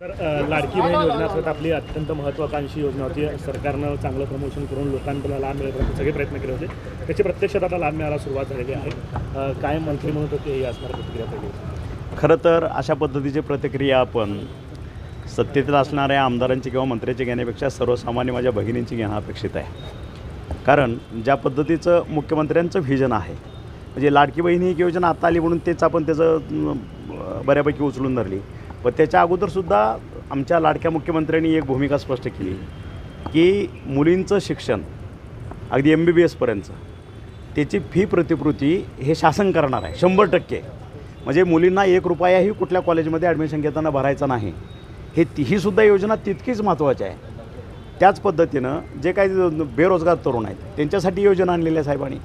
तर लाडकी बहीण योजना असत आपली अत्यंत महत्त्वाकांक्षी योजना होती. सरकारनं चांगलं प्रमोशन करून लोकांना लाभ मिळेल सगळे प्रयत्न केले होते. त्याची प्रत्यक्षात आता लाभ मिळायला सुरुवात झालेली आहे. काय मंत्री म्हणत होते ही असणार प्रतिक्रिया पहिली खरं तर अशा पद्धतीची प्रतिक्रिया आपण सत्तेतील असणाऱ्या आमदारांची किंवा मंत्र्याची घेण्यापेक्षा सर्वसामान्य माझ्या भगिनींची घेणं अपेक्षित आहे. कारण ज्या पद्धतीचं मुख्यमंत्र्यांचं व्हिजन आहे म्हणजे लाडकी बहीण ही एक योजना आता आली म्हणून तेच आपण त्याचं बऱ्यापैकी उचलून धरली. पण त्याच्या अगोदरसुद्धा आमच्या लाडक्या मुख्यमंत्र्यांनी एक भूमिका स्पष्ट केली की मुलींचं शिक्षण अगदी एम बी बी एसपर्यंतचं त्याची फी प्रतिकृती हे शासन करणार आहे शंभर टक्के. म्हणजे मुलींना एक रुपयाही कुठल्या कॉलेजमध्ये ॲडमिशन घेताना भरायचा नाही. हे ती सुद्धा योजना तितकीच महत्त्वाची आहे. त्याच पद्धतीनं जे काही बेरोजगार तरुण आहेत त्यांच्यासाठी योजना आणलेल्या आहे साहेबांनी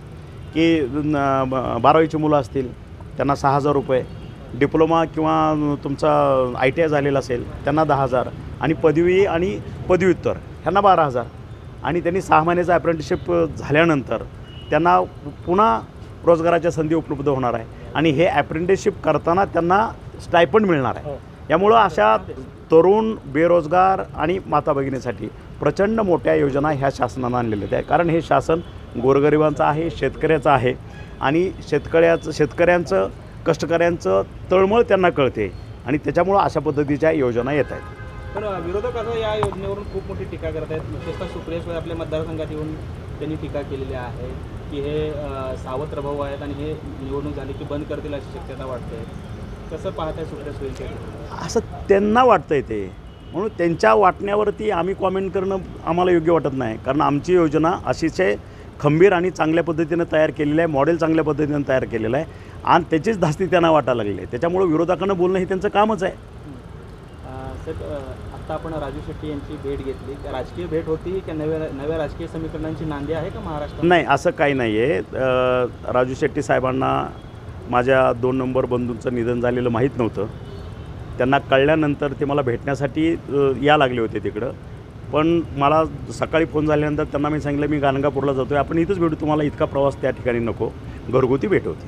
की न- ब- बारावीची मुलं असतील त्यांना सहा हजार रुपये डिप्लोमा किंवा तुमचा आय टी आय झालेला असेल त्यांना दहा हजार. आणि पदवी आणि पदव्युत्तर ह्यांना बारा हजार. आणि त्यांनी सहा महिन्याचं अप्रेंटिसशिप झाल्यानंतर त्यांना पुन्हा रोजगाराच्या संधी उपलब्ध होणार आहे. आणि हे अप्रेंटिसशिप करताना त्यांना स्टायपंड मिळणार आहे. हो. यामुळं अशा तरुण बेरोजगार आणि माता भगिनीसाठी प्रचंड मोठ्या योजना ह्या शासनानं आणलेल्या आहेत. कारण हे शासन गोरगरिबांचं आहे शेतकऱ्याचं आहे. आणि शेतकऱ्याचं शेतकऱ्यांचं कष्टकऱ्यांचं तळमळ त्यांना कळते आणि त्याच्यामुळं अशा पद्धतीच्या योजना येत आहेत. पण विरोधक असं या योजनेवरून खूप मोठी टीका करत आहेत. विशेषतः सुप्रिया सुळे आपल्या मतदारसंघात येऊन त्यांनी टीका केलेली आहे की हे अ, सावत्र भाऊ आहेत आणि हे निवडणूक झाली की बंद करतील अशी शक्यता वाटते. कसं पाहताय सुप्रिया सुळेंचे असं त्यांना वाटतं आहे ते. म्हणून त्यांच्या वाटण्यावरती आम्ही कॉमेंट करणं आम्हाला योग्य वाटत नाही. कारण आमची योजना अतिशय खंबीर आणि चांगल्या पद्धतीनं तयार केलेली आहे मॉडेल चांगल्या पद्धतीनं तयार केलेलं आहे. आणि त्याचीच धास्ती त्यांना वाटायला लागली आहे. त्याच्यामुळं विरोधकांना बोलणं हे त्यांचं कामच आहे. अ, आत्ता आपण राजू शेट्टी यांची भेट घेतली. राजकीय भेट होती की नव्या नव्या राजकीय समीकरणांची नांदी आहे का महाराष्ट्रात? नाही असं काही नाही आहे राजू शेट्टी साहेबांना माझ्या दोन नंबर बंधूंचं निधन झालेलं माहीत नव्हतं. त्यांना कळल्यानंतर ते मला भेटण्यासाठी या लागले होते तिकडं. पण मला सकाळी फोन झाल्यानंतर त्यांना मी सांगितलं मी गाणगापूरला जातो आहे आपण इथंच भेटू तुम्हाला इतका प्रवास त्या ठिकाणी नको. घरगुती भेट होती.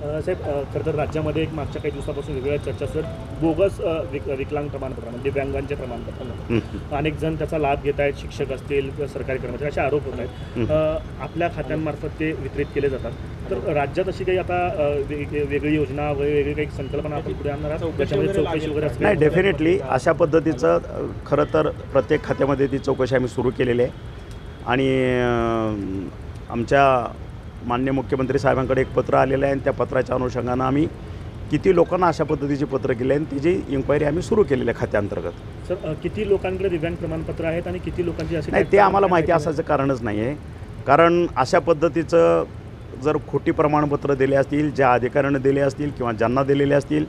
साहेब खरं तर राज्यामध्ये एक मागच्या काही दिवसापासून वेगवेगळ्या चर्चा सुरू बोगस विक विकलांग प्रमाणपत्र म्हणजे दिव्यांगांचे प्रमाणपत्र. अनेक जण त्याचा लाभ घेत आहेत शिक्षक असतील किंवा सरकारी कर्मचारी असे आरोप होत आहेत. आपल्या खात्यांमार्फत ते वितरित केले जातात. तर राज्यात अशी काही आता वेगळी योजना वेगळी काही संकल्पना आपण पुढे आणणार आहात? चौकशी त्याच्यामध्ये वगैरे चौकशी वगैरे असं नाही डेफिनेटली अशा पद्धतीचं खरं तर प्रत्येक खात्यामध्ये ती चौकशी आम्ही सुरू केलेली आहे. आणि आमच्या मान्य मुख्यमंत्री साहेबांकडे एक पत्र आलेलं आहे आणि त्या पत्राच्या अनुषंगानं आम्ही किती लोकांना अशा पद्धतीची पत्र केली आणि त्याची इन्क्वायरी आम्ही सुरू केलेली आहे खात्याअंतर्गत. सर किती लोकांकडे दिव्यांग प्रमाणपत्र आहेत आणि किती लोकांची अशी नाही ते आम्हाला माहिती असायचं कारणच नाही आहे. कारण अशा पद्धतीचं जर खोटी प्रमाणपत्र दिले असतील ज्या अधिकाऱ्यानं दिले असतील किंवा ज्यांना दिलेले असतील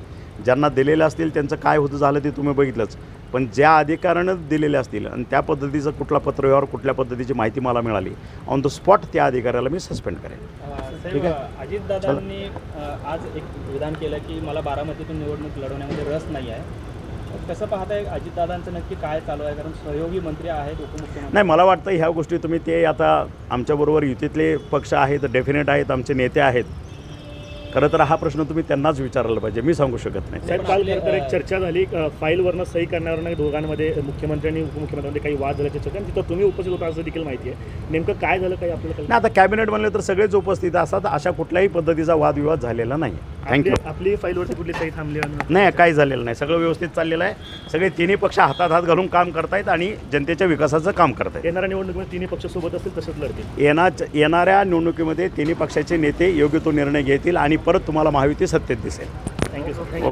ज्यांना दिलेले असतील त्यांचं काय होतं झालं ते तुम्ही बघितलंच. पण ज्या अधिकाऱ्यानं दिलेले असतील आणि त्या पद्धतीचं कुठला पत्रव्यवहार कुठल्या पद्धतीची माहिती मला मिळाली ऑन द स्पॉट त्या अधिकाऱ्याला मी सस्पेंड करेन. साहेब अजितदादांनी अ, आज एक विधान केलं की मला बारामतीतून निवडणूक लढवण्यामध्ये रस नाही आहे. कसं पाहताय अजितदादांचं नक्की काय चालू आहे? कारण सहयोगी मंत्री आहेत उपमुख्यमंत्री. नाही मला वाटतं ह्या गोष्टी तुम्ही ते आता आमच्याबरोबर युतीतले पक्ष आहेत डेफिनेट आहेत आमचे नेते आहेत. खरं तर हा प्रश्न तुम्ही त्यांनाच विचारायला पाहिजे मी सांगू शकत नाही. साहेब काल तर एक चर्चा झाली फाईलवरनं सही करण्यावरनं दोघांमध्ये मुख्यमंत्री आणि उपमुख्यमंत्र्यांमध्ये काही वाद झाल्याची चर्चा तिथं तुम्ही उपस्थित होता असं देखील माहिती आहे. नेमकं काय झालं काही आपल्याला नाही आता कॅबिनेट बनले तर सगळेच उपस्थित असतात अशा कुठल्याही पद्धतीचा वादविवाद झालेला नाही थँक्यू आपली- फाईलवरती कुठली सही थांबली नाही काही झालेलं नाही. सगळं व्यवस्थित चाललेलं आहे. सगळे तिन्ही पक्ष हातात हात घालून काम करतायत आणि जनतेच्या विकासाचं काम करतायत. येणाऱ्या निवडणुकीमध्ये तिन्ही पक्ष सोबत असतील तसंच लढतील. येणा येणाऱ्या निवडणुकीमध्ये तिन्ही पक्षाचे नेते योग्य तो निर्णय घेतील आणि परत तुम्हाला महायुती सत्तेत दिसेल. Thank you sir thank you